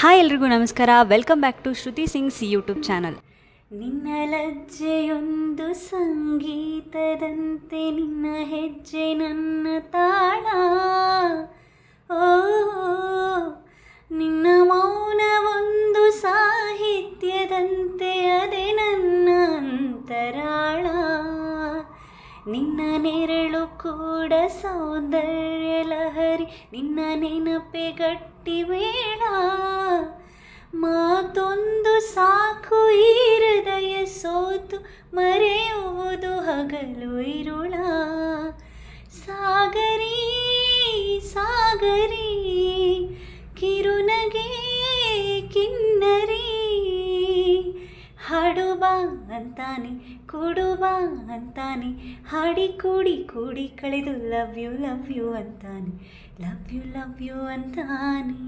Hi ಎಲ್ರಿಗೂ ನಮಸ್ಕಾರ. Welcome back to Shruti sings YouTube channel ನಿನ್ನ ಲಜ್ಜೆಯೊಂದು ಸಂಗೀತದಂತೆ ನಿನ್ನ ಹೆಜ್ಜೆ ನನ್ನ ತಾಳ. ಓ, ನಿನ್ನ ಮೌನವೊಂದು ಸಾಹಿತ್ಯದಂತೆ ಅದೇ ನನ್ನ ಅಂತರಾಳ. ನಿನ್ನ ನೆರಳು ಕೂಡ ಸೌಂದರ್ಯ ಲಹರಿ ನಿನ್ನ ನೆನಪೆ ಗಟ್ಟಿ ಮೇಳ ಹೃದಯ ಸೋತು ಮರೆಯುವುದು ಹಗಲು ಇರುಳ. ಸಾಗರಿ ಸಾಗರಿ, ಕಿರುನಗೆ ಕಿನ್ನರಿ. ಹಾಡುವ ಅಂತಾನೆ ಕೊಡುವ ಅಂತಾನೆ, ಹಾಡಿ ಕೂಡಿ ಕೂಡಿ ಕಳೆದು ಲವ್ ಯು ಲವ್ ಯು ಅಂತಾನೆ, ಲವ್ ಯು ಲವ್ ಯು ಅಂತಾನೆ.